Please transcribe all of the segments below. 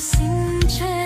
心却。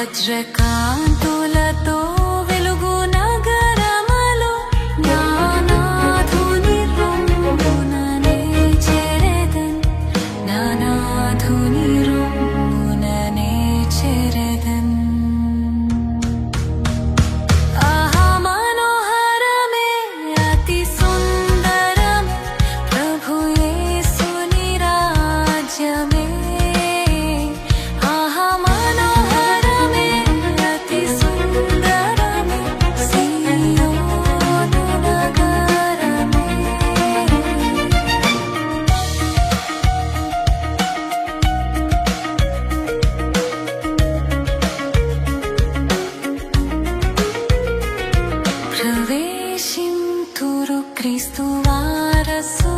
Atracando Cristo, ara sou.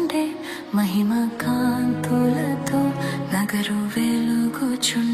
మహిమ కాంతులతో నగరు వెలుగుచున్న